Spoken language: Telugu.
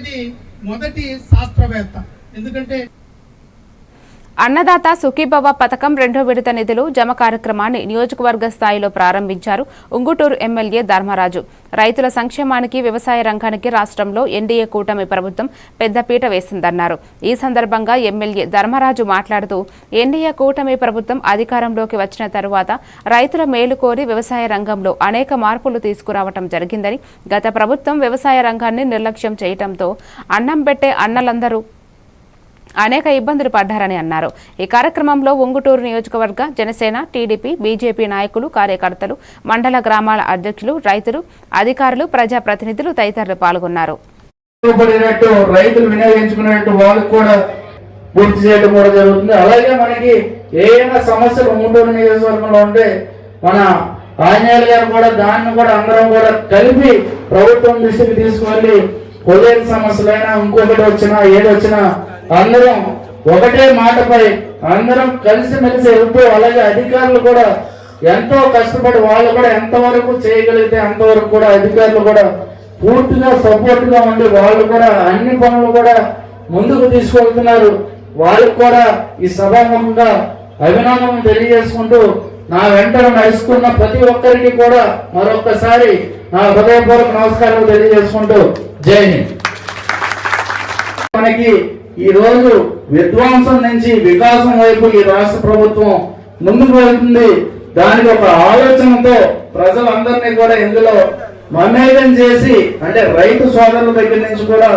అనేది మొదటి శాస్త్రవేత్త. ఎందుకంటే అన్నదాత సుఖీభవ పథకం రెండో విడత నిధులు జమ కార్యక్రమాన్ని నియోజకవర్గ స్థాయిలో ప్రారంభించారు ఉంగుటూరు ఎమ్మెల్యే ధర్మరాజు. రైతుల సంక్షేమానికి వ్యవసాయ రంగానికి రాష్ట్రంలో ఎన్డీఏ కూటమి ప్రభుత్వం పెద్దపీట వేసిందన్నారు. ఈ సందర్భంగా ఎమ్మెల్యే ధర్మరాజు మాట్లాడుతూ ఎన్డీఏ కూటమి ప్రభుత్వం అధికారంలోకి వచ్చిన తరువాత రైతుల మేలు కోరి వ్యవసాయ రంగంలో అనేక మార్పులు తీసుకురావటం జరిగిందని గత ప్రభుత్వం వ్యవసాయ రంగాన్ని నిర్లక్ష్యం చేయటంతో అన్నం పెట్టే అన్నలందరూ అనేక ఇబ్బందులు పడ్డారని అన్నారు. ఈ కార్యక్రమంలో ఒంగుటూరు నియోజకవర్గ జనసేన టీడీపీ బీజేపీ నాయకులు కార్యకర్తలు మండల గ్రామాల అధ్యక్షులు రైతులు అధికారులు ప్రజాప్రతినిధులు తదితరులు పాల్గొన్నారు. రైతులు వినియోగించుకునేట్టు వాళ్ళకు కూడా పూర్తి చేయడం కూడా జరుగుతుంది. అలాగే మనకి ఏమైనా సమస్యలు మూటూరు నియోజకవర్గంలో ఉంటే మన ఆంజనేయులు గారు కూడా దాన్ని కూడా అందరం కూడా కలిపి ప్రభుత్వం దృష్టికి తీసుకువెళ్ళి కొలేరు సమస్యలైనా ఇంకొకటి వచ్చినా ఏది వచ్చినా అందరం ఒకటే మాటపై అందరం కలిసిమెలిసి వెళ్తూ అలాగే అధికారులు కూడా ఎంతో కష్టపడి వాళ్ళు కూడా ఎంతవరకు చేయగలిగితే అంతవరకు కూడా అధికారులు కూడా పూర్తిగా సపోర్ట్గా ఉండి వాళ్ళు కూడా అన్ని పనులు కూడా ముందుకు తీసుకెళ్తున్నారు. వాళ్ళకు కూడా ఈ సభాముఖంగా అభినందనం తెలియజేసుకుంటూ నా వెంట నడుచుకున్న ప్రతి ఒక్కరికి కూడా మరొక్కసారి నా హృదయపూర్వక నమస్కారాలు తెలియజేసుకుంటూ జై హింద్. మనకి ఈ రోజు విధ్వంసం నుంచి వికాసం వైపు ఈ రాష్ట్ర ప్రభుత్వం ముందుకు వెళ్తుంది. దానికి ఒక ఆలోచనతో ప్రజలందరినీ కూడా ఇందులో మమేకం చేసి అంటే రైతు సోదరుల దగ్గర నుంచి కూడా